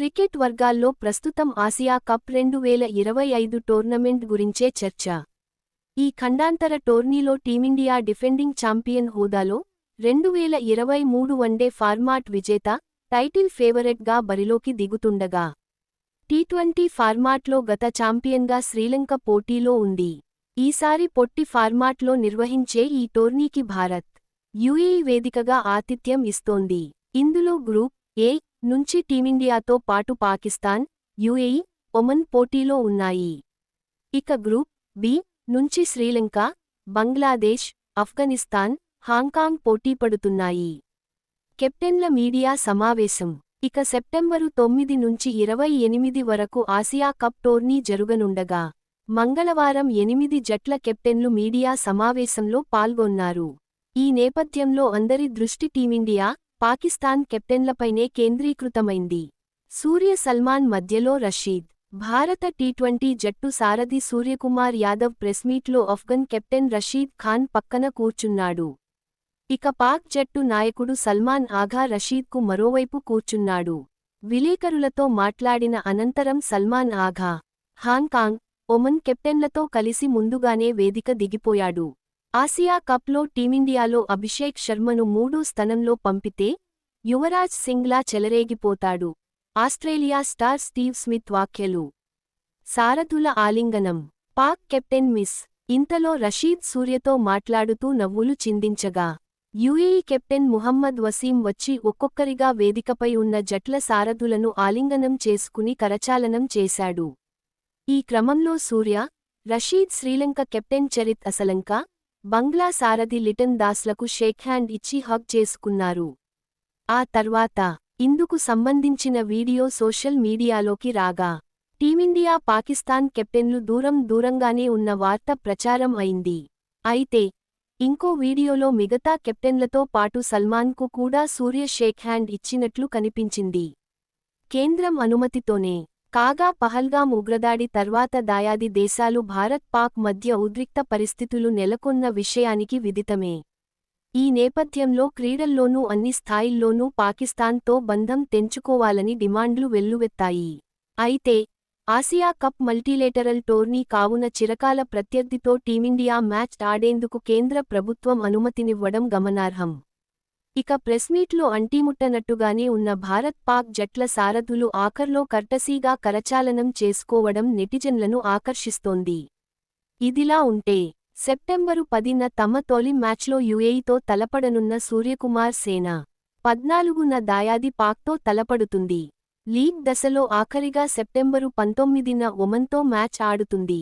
Cricket వర్గాల్లో ప్రస్తుతం Asia cup రెండు వేల ఇరవై ఐదు టోర్నమెంట్ గురించే చర్చ. ఈ ఖండాంతర టోర్నీలో టీమిండియా డిఫెండింగ్ ఛాంపియన్ హోదాలో రెండు వేల ఇరవై మూడు వన్డే ఫార్మాట్ విజేత టైటిల్ ఫేవరెట్గా బరిలోకి దిగుతుండగా. టీ ట్వంటీ ఫార్మాట్లో గత ఛాంపియన్గా శ్రీలంక పోటీలో ఉంది. ఈసారి పొట్టి ఫార్మాట్లో నిర్వహించే ఈ టోర్నీకి భారత్ యుఏఈ వేదికగా ఆతిథ్యం ఇస్తోంది. ఇందులో గ్రూప్ ఏ నుంచి టీమిండియాతో పాటు పాకిస్తాన్ యుఏఈ ఒమన్ పోటీలో ఉన్నాయి. ఇక గ్రూప్ బి నుంచి శ్రీలంక బంగ్లాదేశ్ ఆఫ్ఘనిస్తాన్ హాంకాంగ్ పోటీపడుతున్నాయి కెప్టెన్ల మీడియా సమావేశం. ఇక సెప్టెంబరు తొమ్మిది నుంచి ఇరవై ఎనిమిది వరకు ఆసియా కప్ టోర్నీ జరుగనుండగా మంగళవారం ఎనిమిది జట్ల కెప్టెన్లు మీడియా సమావేశంలో పాల్గొన్నారు. ఈ నేపథ్యంలో అందరి దృష్టి టీమిండియా పాకిస్తాన్ కెప్టెన్లపైనే కేంద్రీకృతమైంది. సూర్య సల్మాన్ మధ్యలో రషీద్. భారత టీ ట్వంటీ జట్టు సారథి సూర్యకుమార్ యాదవ్ ప్రెస్మీట్లో అఫ్ఘన్ కెప్టెన్ రషీద్ ఖాన్ పక్కన కూర్చున్నాడు. ఇక పాక్ జట్టు నాయకుడు సల్మాన్ ఆఘా రషీద్కు మరోవైపు కూర్చున్నాడు. విలేకరులతో మాట్లాడిన అనంతరం Salman Agha Hong Kong Oman కెప్టెన్లతో కలిసి ముందుగానే వేదిక దిగిపోయాడు. ఆసియా కప్లో టీమిండియాలో అభిషేక్ శర్మను మూడో స్థనంలో పంపితే యువరాజ్ సింగ్లా చెలరేగిపోతాడు. ఆస్ట్రేలియా స్టార్ స్టీవ్ స్మిత్ వాఖ్యలు సారథుల ఆలింగనం. Pak captain miss. ఇంతలో రషీద్ సూర్యతో మాట్లాడుతూ నవ్వులు చిందించగా యుఏఈ కెప్టెన్ ముహమ్మద్ వసీం వచ్చి ఒక్కొక్కరిగా వేదికపై ఉన్న జట్ల సారథులను ఆలింగనం చేసుకుని కరచాలనం చేశాడు. ఈ క్రమంలో సూర్య రషీద్ శ్రీలంక కెప్టెన్ చరిత్ అసలంక బంగ్లా సారథి లిటన్ దాస్లకు షేక్ హ్యాండ్ ఇచ్చి హగ్ చేసుకున్నారు. ఆ తర్వాత ఇందుకు సంబంధించిన వీడియో సోషల్ మీడియాలోకి రాగా టీమిండియా పాకిస్తాన్ కెప్టెన్లు దూరం దూరంగానే ఉన్న వార్త ప్రచారం అయింది. అయితే ఇంకో వీడియోలో మిగతా కెప్టెన్లతో పాటు సల్మాన్కు కూడా సూర్య షేక్ హ్యాండ్ ఇచ్చినట్లు కనిపించింది. కేంద్రం అనుమతితోనే కాగా పహల్గాం ఉగ్రదాడి తర్వాత దాయాది దేశాలు భారత్ పాక్ మధ్య ఉద్రిక్త పరిస్థితులు నెలకొన్న విషయానికి విదితమే. ఈ నేపథ్యంలో క్రీడల్లోనూ అన్ని స్థాయిల్లోనూ పాకిస్తాన్తో బంధం తెంచుకోవాలని డిమాండ్లు వెల్లువెత్తాయి. అయితే ఆసియా కప్ మల్టీలేటరల్ టోర్నీ కావున చిరకాల ప్రత్యర్థితో టీమిండియా మ్యాచ్ ఆడేందుకు కేంద్ర ప్రభుత్వం అనుమతినివ్వడం గమనార్హం. ఇక ప్రెస్మీట్లో అంటీముట్టనట్టుగానే ఉన్న భారత్ పాక్ జట్ల సారథులు ఆఖర్లో కర్టసీగా కరచాలనం చేసుకోవడం నెటిజన్లను ఆకర్షిస్తోంది. ఇదిలా ఉంటే సెప్టెంబరు పదిన తమ తొలి మ్యాచ్లో యుఏఈతో తలపడనున్న సూర్యకుమార్ సేన పద్నాలుగున దాయాది పాక్తో తలపడుతుంది. లీగ్ దశలో ఆఖరిగా సెప్టెంబరు పంతొమ్మిదిన ఒమన్తో మ్యాచ్ ఆడుతుంది.